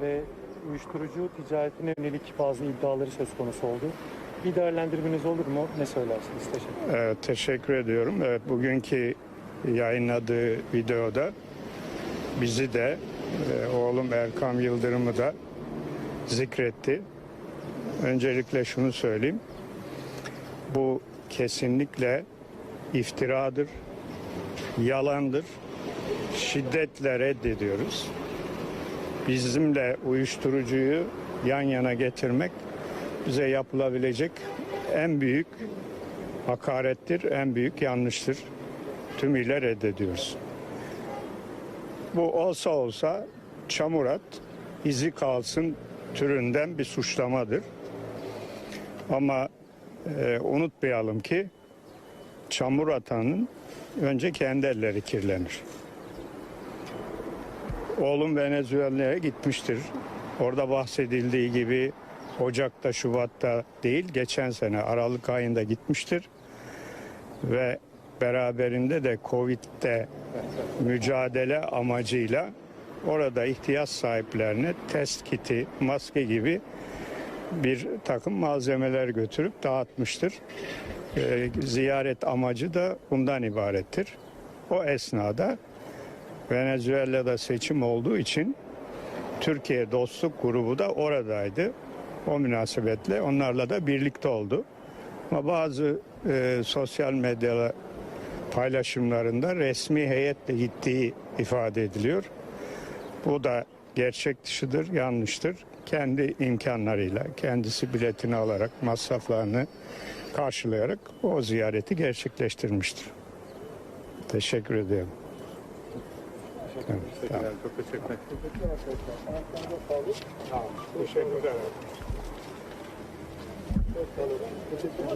ve uyuşturucu ticaretine yönelik bazı iddiaları söz konusu oldu. Bir değerlendirmeniz olur mu? Ne söylersiniz? Teşekkür Evet, teşekkür ediyorum. Evet, bugünkü yayınladığı videoda bizi de e, oğlum Erkam Yıldırım'ı da zikretti. Öncelikle şunu söyleyeyim. Bu kesinlikle iftiradır, yalandır. Şiddetle reddediyoruz. Bizimle uyuşturucuyu yan yana getirmek bize yapılabilecek en büyük hakarettir, en büyük yanlıştır. Tümüyle reddediyoruz. Bu olsa olsa çamurat izi kalsın türünden bir suçlamadır. Ama e, unutmayalım ki çamur atanın önce kendi elleri kirlenir. Oğlum Venezuela'ya gitmiştir. Orada bahsedildiği gibi Ocak'ta, Şubat'ta değil, geçen sene Aralık ayında gitmiştir. Ve beraberinde de Covid'de mücadele amacıyla orada ihtiyaç sahiplerine test kiti, maske gibi bir takım malzemeler götürüp dağıtmıştır. Ee, ziyaret amacı da bundan ibarettir. O esnada Venezuela'da seçim olduğu için Türkiye Dostluk Grubu da oradaydı. O münasebetle onlarla da birlikte oldu. Ama bazı e, sosyal medya paylaşımlarında resmi heyetle gittiği ifade ediliyor. Bu da gerçek dışıdır, yanlıştır. Kendi imkanlarıyla, kendisi biletini alarak, masraflarını karşılayarak o ziyareti gerçekleştirmiştir. Teşekkür ediyorum. Tamam, tamam. Çok teşekkür ederim. Teşekkür ederim.